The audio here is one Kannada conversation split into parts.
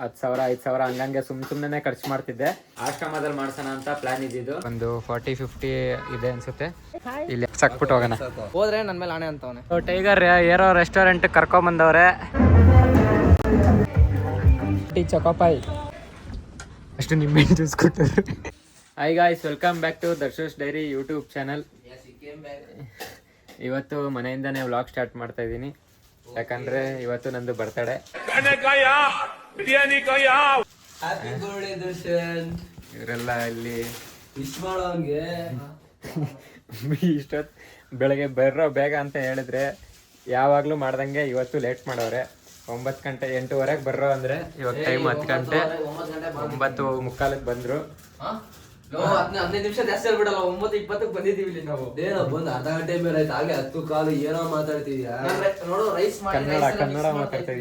ಹತ್ತು ಸಾವಿರ ಐದು ಸಾವಿರ ಹಂಗಂಗೆ ಸುಮ್ ಸುಮ್ಮನೆ ಖರ್ಚು ಮಾಡ್ತಿದ್ದೆ. ಆಶ್ರಮದಲ್ಲಿ ಮಾಡ್ಸೋಣ ಅಂತ ಪ್ಲಾನ್ ಇದ್ದಿದ್ದು. ಒಂದು ಫಾರ್ಟಿ ಫಿಫ್ಟಿ ಇದೆ ಅನ್ಸುತ್ತೆ. ಇಲ್ಲಿ ಸಕ್ಬಿಟ್ಟು ಹೋಗೋಣ. ಹೋದ್ರೆ ನನ್ನ ಮೇಲೆ ಆಣೆ ಅಂತವನೆ. ಟೈಗರ್ ಏರೋ ರೆಸ್ಟೋರೆಂಟ್ ಕರ್ಕೊಂಬಂದವ್ರೆ. ಟೀ ಚಕೋಪಾಯಿ ಅಷ್ಟು ನಿಮ್ಮ ಜ್ಯೂಸ್ ಕೊಟ್ಟರು hi guys welcome back to Darsh's diary YouTube channel ಇವತ್ತು ಮನೆಯಿಂದನೇ ವ್ಲಾಗ್ ಸ್ಟಾರ್ಟ್ ಮಾಡ್ತಾ ಇದ್ದೀನಿ. ಯಾಕಂದ್ರೆ ಇವತ್ತು ನಂದು ಬರ್ತಡೆ ಹ್ಯಾಪಿ ಬರ್ಡೇ ದರ್ಶನ್ ಇವರೆಲ್ಲ ಇಲ್ಲಿ ವಿಶ್ ಮಾಡೋಂಗೆ ಇಷ್ಟೊತ್ತು ಬೆಳಗ್ಗೆ ಬರ್ರೋ ಬೇಗ ಅಂತ ಹೇಳಿದ್ರೆ ಯಾವಾಗಲೂ ಮಾಡ್ದಂಗೆ ಇವತ್ತು ಲೇಟ್ ಮಾಡವ್ರೆ ಒಂಬತ್ತು ಗಂಟೆ ಎಂಟೂವರೆಗೆ ಬರ್ರೋ ಅಂದ್ರೆ ಇವಾಗ ಟೈಮ್ ಹತ್ತು ಗಂಟೆ ಒಂಬತ್ತು ಮುಕ್ಕಾಲಕ್ಕೆ ಬಂದ್ರು. ಹದಿನೈದು ನಿಮಿಷ ಜಾಸ್ತಿ ಆಗ್ಬಿಡಲ್ಲ ಒಂಬತ್ತು ಇಪ್ಪತ್ತಕ್ಕೆ ಬಂದಿದ್ದೀವಿ ಇಲ್ಲಿ ನಾವು. ಏನೋ ಬಂದು ಅರ್ಧ ಗಂಟೆ ಮೇಲೆ ಆಯ್ತು ಹಾಗೆ ಹತ್ತು ಕಾಲು ಏನೋ ಮಾತಾಡ್ತಿದ್ಯಾ? ನೋಡು ರೈಸ್ ಮಾಡಿ ಕನ್ನಡ ಕನ್ನಡ ಮಾತಾಡ್ತಾ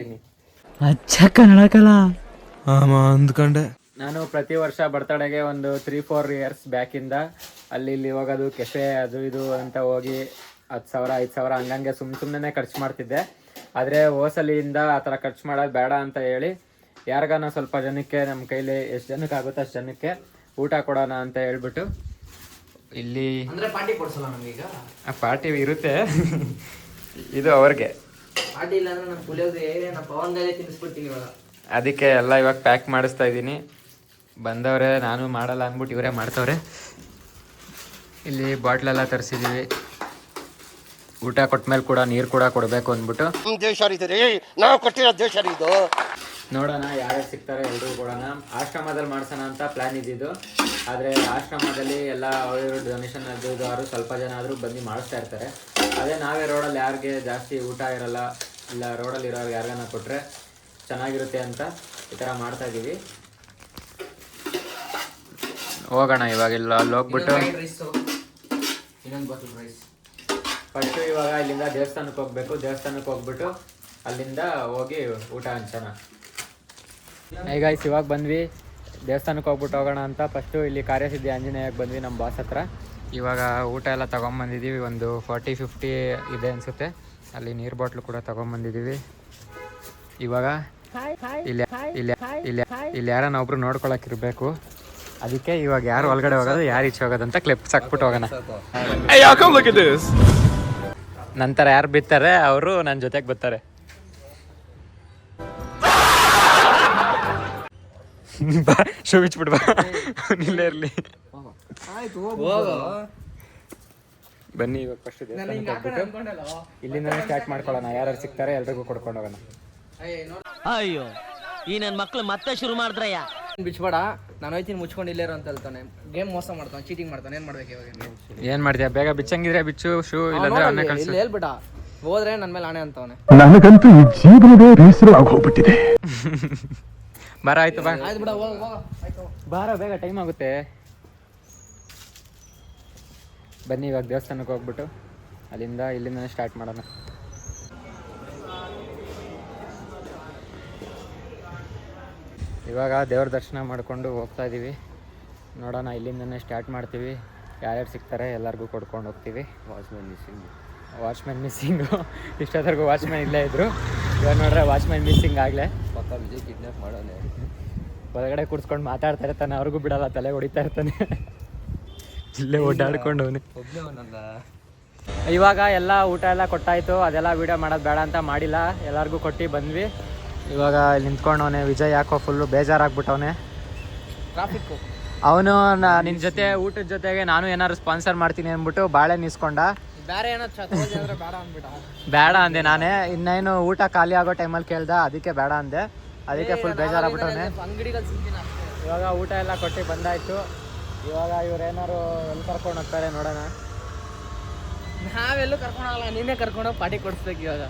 ಆಮ ಅಂದ್ಕೊಂಡೆ. ನಾನು ಪ್ರತಿ ವರ್ಷ ಬರ್ತಡೆಗೆ ಒಂದು ತ್ರೀ ಫೋರ್ ಇಯರ್ಸ್ ಬ್ಯಾಕಿಂದ ಅಲ್ಲಿ ಇಲ್ಲಿ ಹೋಗೋದು ಕೆಫೆ ಅದು ಇದು ಅಂತ ಹೋಗಿ ಹತ್ತು ಸಾವಿರ ಐದು ಸಾವಿರ ಹಂಗಂಗೆ ಸುಮ್ ಸುಮ್ಮನೆ ಖರ್ಚು ಮಾಡ್ತಿದ್ದೆ. ಆದರೆ ಓಸಲಿಯಿಂದ ಆ ಥರ ಖರ್ಚು ಮಾಡೋದು ಬೇಡ ಅಂತ ಹೇಳಿ ಯಾರಿಗಾನ ಸ್ವಲ್ಪ ಜನಕ್ಕೆ ನಮ್ಮ ಕೈಲಿ ಎಷ್ಟು ಜನಕ್ಕೆ ಆಗುತ್ತೋ ಅಷ್ಟು ಜನಕ್ಕೆ ಊಟ ಕೊಡೋಣ ಅಂತ ಹೇಳ್ಬಿಟ್ಟು ಇಲ್ಲಿ ಅಂದ್ರೆ ಪಾರ್ಟಿ ಕೊಡ್ಸಲ್ಲ ನಮಗೀಗ ಪಾರ್ಟಿ ಇರುತ್ತೆ. ಇದು ಅವ್ರಿಗೆ. ಪಾರ್ಟಿ ಇಲ್ಲ ಅಂದ್ರೆ ನಮ್ಮ ಪುಳಿಯೋಗರೆ ನಮ್ಮ ಪವನ್ ತಿನ್ನಿಸ್ಬಿಡ್ತೀನಿ ಇವಾಗ. ಅದಕ್ಕೆ ಎಲ್ಲ ಇವಾಗ ಪ್ಯಾಕ್ ಮಾಡಿಸ್ತಾ ಇದ್ದೀನಿ. ಬಂದವ್ರೆ ನಾನು ಮಾಡಲ್ಲ ಅಂದ್ಬಿಟ್ಟು ಇವರೇ ಮಾಡ್ತವ್ರೆ. ಇಲ್ಲಿ ಬಾಟ್ಲೆಲ್ಲ ತರಿಸಿದ್ದೀವಿ ಊಟ ಕೊಟ್ಟ ಮೇಲೆ ಕೂಡ ನೀರು ಕೂಡ ಕೊಡಬೇಕು ಅಂದ್ಬಿಟ್ಟು. ದೇಶ ರೀ. ನಾವು ಕೊಟ್ಟಿರೋ ದೇಶ ರೀ ಇದು. ನೋಡೋಣ ಯಾರ್ಯಾರು ಸಿಗ್ತಾರೆ ಎಲ್ಲರೂ ಕೊಡೋಣ. ಆಶ್ರಮದಲ್ಲಿ ಮಾಡ್ಸೋಣ ಅಂತ ಪ್ಲ್ಯಾನ್ ಇದ್ದಿದ್ದು. ಆದರೆ ಆಶ್ರಮದಲ್ಲಿ ಎಲ್ಲ ಅವರು ಡೊನೇಷನ್ ಅದು ಇದು ಸ್ವಲ್ಪ ಜನ ಆದರೂ ಬಂದು ಮಾಡಿಸ್ತಾ ಇರ್ತಾರೆ. ಅದೇ ನಾವೇ ರೋಡಲ್ಲಿ ಯಾರಿಗೆ ಜಾಸ್ತಿ ಊಟ ಇರೋಲ್ಲ ಇಲ್ಲ ರೋಡಲ್ಲಿ ಇರೋರು ಯಾರಿಗಾನ ಕೊಟ್ಟರೆ ಚೆನ್ನಾಗಿರುತ್ತೆ ಅಂತ ಈ ಥರ ಮಾಡ್ತಾ ಇದ್ದೀವಿ ಹೋಗೋಣ ಇವಾಗ ಇಲ್ಲ ಅಲ್ಲಿ ಹೋಗ್ಬಿಟ್ಟು. ಇನ್ನೊಂದು ಬಾಟಲ್ ರೈಸ್ ಫಸ್ಟು ಇವಾಗ ಇಲ್ಲಿಂದ ದೇವಸ್ಥಾನಕ್ಕೆ ಹೋಗ್ಬೇಕು. ದೇವಸ್ಥಾನಕ್ಕೆ ಹೋಗ್ಬಿಟ್ಟು ಅಲ್ಲಿಂದ ಹೋಗಿ ಊಟ ಹಂಚೋಣ. ಈಗ ಇವಾಗ ಬಂದ್ವಿ. ದೇವಸ್ಥಾನಕ್ಕೆ ಹೋಗ್ಬಿಟ್ಟು ಹೋಗೋಣ ಅಂತ. ಫಸ್ಟು ಇಲ್ಲಿ ಕಾರ್ಯಸಿದ್ಧಿ ಆಂಜನೇಯಕ್ಕೆ ಬಂದ್ವಿ ನಮ್ಮ ಬಾಸ್ ಹತ್ರ. ಇವಾಗ ಊಟ ಎಲ್ಲ ತೊಗೊಂಬಂದಿದ್ದೀವಿ. ಒಂದು ಫಾರ್ಟಿ ಫಿಫ್ಟಿ ಇದೆ ಅನಿಸುತ್ತೆ. ಅಲ್ಲಿ ನೀರು ಬಾಟ್ಲು ಕೂಡ ತೊಗೊಂಬಂದಿದ್ದೀವಿ. ಇವಾಗ ಇಲ್ಲಿ ಇಲ್ಲಿ ಇಲ್ಲಿ ಇಲ್ಲಿ ಯಾರನ್ನ ಒಬ್ರು ನೋಡ್ಕೊಳಕ್ ಇರಬೇಕು. ಅದಕ್ಕೆ ಇವಾಗ ಯಾರು ಒಳಗಡೆ ಹೋಗೋದು ಯಾರು ಈಚೆ ಹೋಗೋದಂತ ಅಂತ ಕ್ಲಿಪ್ಸ್ ಹಾಕ್ಬಿಟ್ಟು ಹೋಗೋಣ. ನಂತರ ಯಾರು ಬಿತ್ತಾರೆ ಅವರು ನನ್ನ ಜೊತೆಗೆ ಬರ್ತಾರೆ. ಬಾ ಶೂ ಬಿಚ್ಬಿಟ್ಟು ಬಾ. ಇಲ್ಲೇ ಇರಲಿ. ಬನ್ನಿ ಇವಾಗ ಫಸ್ಟ್ ದೇವಸ್ಥಾನಕ್ಕೆ ಹೋಗ್ಬಿಟ್ಟು ಇಲ್ಲಿಂದನೇ ಸ್ಟಾರ್ಟ್ ಮಾಡ್ಕೊಳ್ಳೋಣ. ಯಾರು ಸಿಗ್ತಾರೆ ಎಲ್ರಿಗೂ ಕೊಡ್ಕೊಂಡು ಹೋಗೋಣ. ಅಯ್ಯೋ ಈ ನನ್ನ ಮಕ್ಳು ಮತ್ತೆ ಶುರು ಮಾಡಿದ್ರಯ್ಯ. ಬಿಚ್ಬೇಡ ನಾನು ಹೋಯ್ತೀನಿ ಮುಚ್ಕೊಂಡು ಇಲ್ಲೇರು ಅಂತ ಹೇಳ್ತಾನೆ. ಗೇಮ್ ಮೋಸ ಮಾಡ್ತಾನೆ ಚೀಟಿಂಗ್ ಮಾಡ್ತಾನೆ. ಏನ್ ಮಾಡ್ಬೇಕು ಇವಾಗ ಏನ್ ಮಾಡ್ತೀಯ? ಬೇಗ ಬಿಚ್ಚಂಗಿದ್ರೆ ಬಿಚ್ಚು ಶೂ ಇಲ್ಲಾಂದ್ರೆ ಅನ್ನ ಕಳ್ಸಿ. ಇಲ್ಲಿ ಹೇಳ್ಬಿಡ ಹೋದ್ರೆ ನನ್ನ ಮೇಲೆ ಆಣೆ ಅಂತವನೆ. ನನಗಂತೂ ಈ ಜೀವನವೇ ಬೇಸರವಾಗಿ ಹೋಗ್ಬಿಟ್ಟಿದೆ ಬಾರ ಆಯ್ತು ಬಾ. ಬಾರ ಬೇಗ ಟೈಮ್ ಆಗುತ್ತೆ. ಬನ್ನಿ ಇವಾಗ ದೇವಸ್ಥಾನಕ್ಕೆ ಹೋಗ್ಬಿಟ್ಟು. ಅಲ್ಲಿಂದ ಇಲ್ಲಿಂದನೇ ಸ್ಟಾರ್ಟ್ ಮಾಡೋಣ. ಇವಾಗ ದೇವ್ರ ದರ್ಶನ ಮಾಡಿಕೊಂಡು ಹೋಗ್ತಾ ಇದ್ದೀವಿ ನೋಡೋಣ ಇಲ್ಲಿಂದನೇ ಸ್ಟಾರ್ಟ್ ಮಾಡ್ತೀವಿ. ಯಾರ್ಯಾರು ಸಿಗ್ತಾರೆ ಎಲ್ಲರಿಗೂ ಕೊಡ್ಕೊಂಡು ಹೋಗ್ತೀವಿ. ವಾಚ್ಮ್ಯಾನ್ ಮಿಸ್ಸಿಂಗ್ ವಾಚ್ಮ್ಯಾನ್ ಮಿಸ್ಸಿಂಗು ಇಷ್ಟೊತ್ತರೆಗೂ ವಾಚ್ಮ್ಯಾನ್ ಇಲ್ಲೇ ಇದ್ರು. ಇವಾಗ ನೋಡ್ರೆ ವಾಚ್ಮ್ಯಾನ್ ಮಿಸ್ಸಿಂಗ್ ಆಗಲೇ. ಪಕ್ಕ ವಿಜಯ್ ಕಿಡ್ನಾಪ್ ಮಾಡೋನೆ. ಒಳಗಡೆ ಕೂರ್ಸ್ಕೊಂಡು ಮಾತಾಡ್ತಾ ಇರ್ತಾನೆ ಅವ್ರಿಗೂ ಬಿಡಲ್ಲ ತಲೆ ಹೊಡಿತಾ ಇರ್ತಾನೆ. ಇಲ್ಲೇ ಓಡಾಡ್ಕೊಂಡು ಅವನು. ಒಬ್ನೇ ಅವನಲ್ಲ ಇವಾಗ ಎಲ್ಲ ಊಟ ಎಲ್ಲ ಕೊಟ್ಟಾಯ್ತು ಅದೆಲ್ಲ ವೀಡಿಯೋ ಮಾಡೋದು ಬೇಡ ಅಂತ ಮಾಡಿಲ್ಲ ಎಲ್ಲರಿಗೂ ಕೊಟ್ಟು ಬಂದ್ವಿ. ಇವಾಗ ನಿಂತ್ಕೊಂಡವನೆ ವಿಜಯ್ ಯಾಕೋ ಫುಲ್ಲು ಬೇಜಾರಾಗ್ಬಿಟ್ಟವನೆ. ಟ್ರಾಫಿಕ್ ಅವನು ನಿನ್ನ ಜೊತೆ ಊಟದ ಜೊತೆಗೆ ನಾನು ಏನಾದ್ರು ಸ್ಪಾನ್ಸರ್ ಮಾಡ್ತೀನಿ ಅಂದ್ಬಿಟ್ಟು ಬಾಳೆ ನಿಸ್ಕೊಂಡ. ಬೇರೆ ಏನೋ ಬೇಡ ಅಂದ್ಬಿಟ್ಟ. ಬೇಡ ಅಂದೆ ನಾನೇ. ಇನ್ನೇನು ಊಟ ಖಾಲಿ ಆಗೋ ಟೈಮಲ್ಲಿ ಕೇಳ್ದ ಅದಕ್ಕೆ ಬೇಡ ಅಂದೆ. ಅದಕ್ಕೆ ಫುಲ್ ಬೇಜಾರಾಗ್ಬಿಟ್ಟವನೆ ಅಂಗಡಿಗಳು ಸಿಗ್ತೀನಿ ಇವಾಗ ಊಟ ಎಲ್ಲ ಕೊಟ್ಟು ಬಂದಾಯ್ತು. ಇವಾಗ ಇವ್ರೇನಾರು ಎಲ್ಲಿ ಕರ್ಕೊಂಡು ಹೋಗ್ತಾರೆ ನೋಡೋಣ. ನಾವೆಲ್ಲೂ ಕರ್ಕೊಂಡು ಹೋಗಲ್ಲ ನೀನೇ ಕರ್ಕೊಂಡು ಪಾರ್ಟಿ ಕೊಡಿಸ್ಬೇಕು ಇವಾಗ.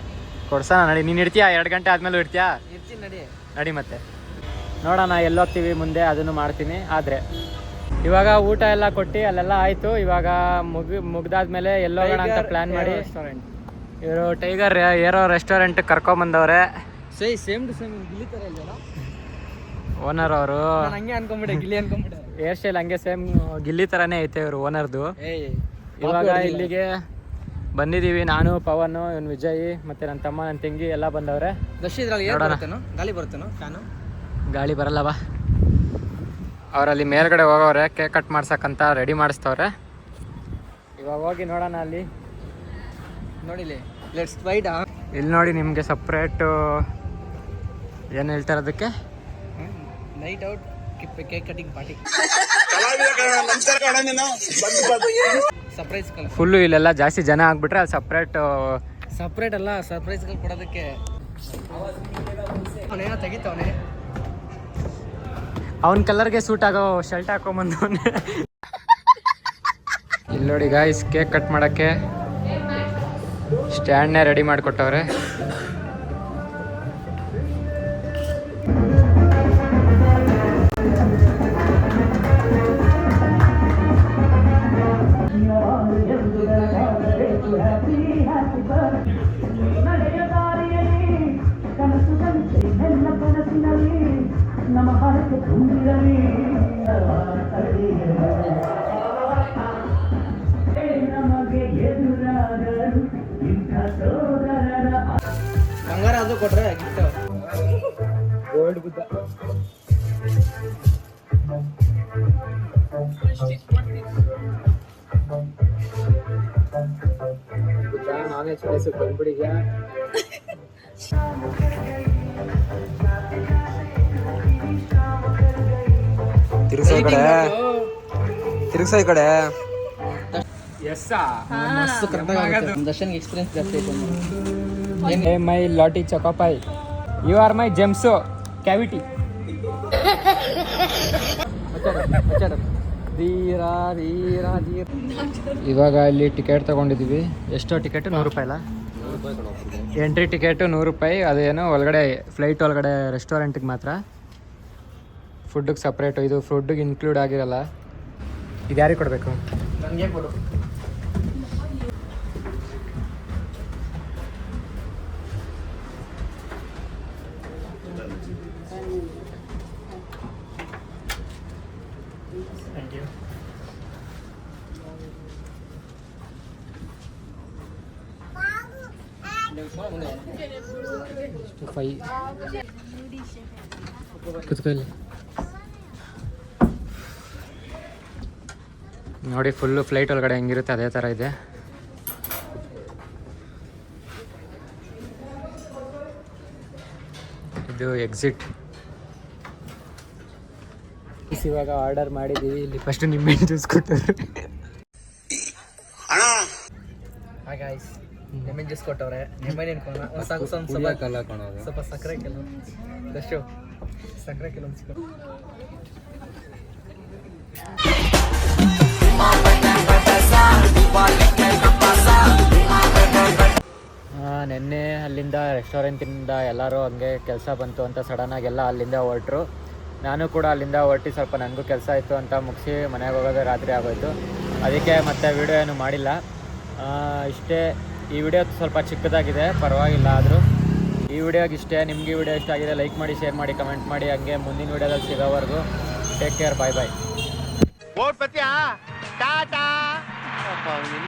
ಕೊಡ್ಸೋಣ ನಡಿ. ನೀನು ಇಡ್ತೀಯಾ? ಎರಡು ಗಂಟೆ ಆದ್ಮೇಲೆ ಇಡ್ತೀಯಾ? ಇರ್ತೀನಿ ನಡಿ. ನಡಿ ಮತ್ತೆ. ನೋಡೋಣ ಎಲ್ಲೋಗ್ತೀವಿ ಮುಂದೆ ಅದನ್ನು ಮಾಡ್ತೀನಿ. ಆದರೆ ಇವಾಗ ಊಟ ಎಲ್ಲ ಕೊಟ್ಟು ಅಲ್ಲೆಲ್ಲ ಆಯ್ತು. ಇವಾಗ ಮುಗಿ ಮುಗ್ದಾದ್ಮೇಲೆ ಎಲ್ಲೋಗೋಣ ಅಂತ ಪ್ಲಾನ್ ಮಾಡಿ. ಇವರು ಟೈಗರ್ ಏರೋ ರೆಸ್ಟೋರೆಂಟ್ ಕರ್ಕೊಂಬಂದವ್ರೆ ಸೈ ಸೇಮ್ ಟು ಸೇಮ್ ಗಿಲ್ಲಿ ತರ ಓನರ್ ಅವರು. ಹಂಗೆ ಅನ್ಕೊಂಬಿಟ್ಟೆ ಗಿಲ್ಲಿ ಅನ್ಕೊಂಬಿಟ್ಟೆ. ಹೇರ್ ಸ್ಟೈಲ್ ಹಂಗೆ ಸೇಮ್ ಗಿಲ್ಲಿ ತರನೇ ಐತೆ ಇವರು ಓನರ್ದು ಇವಾಗ ಇಲ್ಲಿಗೆ ಬಂದಿದ್ದೀವಿ ನಾನು ಪವನ್ ಇವನು ವಿಜಯ್ ಮತ್ತೆ ನನ್ನ ತಮ್ಮ ನನ್ನ ತಂಗಿ ಎಲ್ಲ ಬಂದವ್ರೆ. ಏನ್ ಬರುತ್ತೇನೋ? ಗಾಳಿ ಬರಲ್ಲ ಬಾ ಗಾಳಿ ಬರಲ್ಲವಾ ಅವರಲ್ಲಿ ಮೇಲ್ಗಡೆ ಹೋಗೋರೆ ಕೇಕ್ ಕಟ್ ಮಾಡ್ಸಕ್ಕಂತ ರೆಡಿ ಮಾಡಿಸ್ತವ್ರೆ. ಇವಾಗ ಹೋಗಿ ನೋಡೋಣ ಅಲ್ಲಿ. ನೋಡಿಲಿ ಲೆಟ್ಸ್ ವೈಟ್ ಇಲ್ಲಿ ನೋಡಿ ನಿಮಗೆ ಸಪ್ರೇಟು ಏನು ಹೇಳ್ತಾರೆ ಅದಕ್ಕೆ? Night out cake cutting party surprise full ಇಲ್ಲೆಲ್ಲ ಜಾಸ್ತಿ ಜನ ಆಗ್ಬಿಟ್ರೆ ಅಲ್ಲಿ ಸಪ್ರೇಟು ಸಪ್ರೇಟ್ ಅಲ್ಲ ಸರ್ಪ್ರೈಸ್ಗಳು ಕೊಡೋದಕ್ಕೆ. ತೆಗಿತವನೆ. ಅವನ ಕಲರ್ಗೆ ಸೂಟ್ ಆಗೋ ಶರ್ಟ್ ಹಾಕೊಂಬಂದವನೆ ಇಲ್ಲಿ ನೋಡಿ ಗಾಯ್ಸ್ ಕೇಕ್ ಕಟ್ ಮಾಡೋಕ್ಕೆ ಸ್ಟ್ಯಾಂಡ್ನೇ ರೆಡಿ ಮಾಡಿಕೊಟ್ಟವ್ರೆ. ಅದು ಕೊಟ್ರೆ ಗೋಲ್ಡ್ ಬುದ್ಧ. ನಾನ್ ವೆಜ್ ಬಂದ್ಬಿಡಿದ್ಯಾ? ತಿರುಗಿಸೋ ಈ ಕಡೆ. ತಿರುಗಿಸೋ ಈ ಕಡೆ. ಎಸ್ಸಾ? ಮಸ್ತ್ ದರ್ಶನ್ಗೆ ಎಕ್ಸ್ಪೀರಿಯನ್ಸ್ ಜಾಸ್ತಿ ಐತೆ ಮೈ ಲಾಟಿ ಚಕೋಪಾಯ್. You are my gems cavity ಇವಾಗ ಇಲ್ಲಿ ಟಿಕೆಟ್ ತಗೊಂಡಿದೀವಿ ಎಷ್ಟೋ ಟಿಕೆಟ್ ನೂರು ರೂಪಾಯಿ ಅಲ್ಲ? ಎಂಟ್ರಿ ಟಿಕೆಟು ನೂರು ರೂಪಾಯಿ. ಅದೇನು ಒಳಗಡೆ ಫ್ಲೈಟ್ ಒಳಗಡೆ ರೆಸ್ಟೋರೆಂಟಿಗೆ ಮಾತ್ರ. ಫುಡ್ಗೆ ಸಪ್ರೇಟು ಇದು ಫುಡ್ಗೆ ಇನ್ಕ್ಲೂಡ್ ಆಗಿರಲ್ಲ. ಇದು ಯಾರಿಗೆ ಕೊಡಬೇಕು? ನನಗೆ ಕೊಡು. ಕುತ್ಕೊಳ್ಳಿ. ನೋಡಿ ಫುಲ್ಲು ಫ್ಲೈಟ್ ಒಳಗಡೆ ಹೆಂಗಿರುತ್ತೆ ಅದೇ ಥರ ಇದೆ. ಇದು ಎಕ್ಸಿಟ್ ಇವಾಗ ಆರ್ಡರ್ ಮಾಡಿದ್ದೀವಿ. ಇಲ್ಲಿ ಫಸ್ಟ್ ನಿಂಬೆಹಣ್ಣು ಜ್ಯೂಸ್ ಕೊಟ್ಟರು ಹಾಯ್ ಗಾಯ್ಸ್ ಲೆಮನ್ ಜ್ಯೂಸ್ ಕೊಟ್ಟವ್ರೆ. ಏನ್ಕೋಣ ಸಾಕು ಸ್ವಲ್ಪ ಸ್ವಲ್ಪ ಸ್ವಲ್ಪ ಸಕ್ಕರೆ ಕೆಲವು. ದಶು ಸಕ್ಕರೆ ಕೆಲವು ನಿನ್ನೆ ಅಲ್ಲಿಂದ ರೆಸ್ಟೋರೆಂಟಿಂದ ಎಲ್ಲರೂ ಹಂಗೆ ಕೆಲಸ ಬಂತು ಅಂತ ಸಡನ್ನಾಗಿ ಎಲ್ಲ ಅಲ್ಲಿಂದ ಹೊರಟ್ರು. ನಾನು ಕೂಡ ಅಲ್ಲಿಂದ ಹೊರಟಿ ಸ್ವಲ್ಪ ನನಗೂ ಕೆಲಸ ಇತ್ತು ಅಂತ ಮುಗಿಸಿ ಮನೆಗೆ ಹೋಗೋದು ರಾತ್ರಿ ಆಗೋಯ್ತು. ಅದಕ್ಕೆ ಮತ್ತೆ ವಿಡಿಯೋ ಏನು ಮಾಡಿಲ್ಲ. ಇಷ್ಟೇ, ಈ ವಿಡಿಯೋ ಸ್ವಲ್ಪ ಚಿಕ್ಕದಾಗಿದೆ, ಪರವಾಗಿಲ್ಲ ಆದರೂ. ಈ ವಿಡಿಯೋಗೆ ಇಷ್ಟೇ, ನಿಮಗೆ ವಿಡಿಯೋ ಇಷ್ಟ ಆಗಿದೆ ಲೈಕ್ ಮಾಡಿ ಶೇರ್ ಮಾಡಿ ಕಮೆಂಟ್ ಮಾಡಿ, ಹಂಗೆ ಮುಂದಿನ ವಿಡಿಯೋದಲ್ಲಿ ಸಿಗೋವರೆಗೂ take care bye bye tata?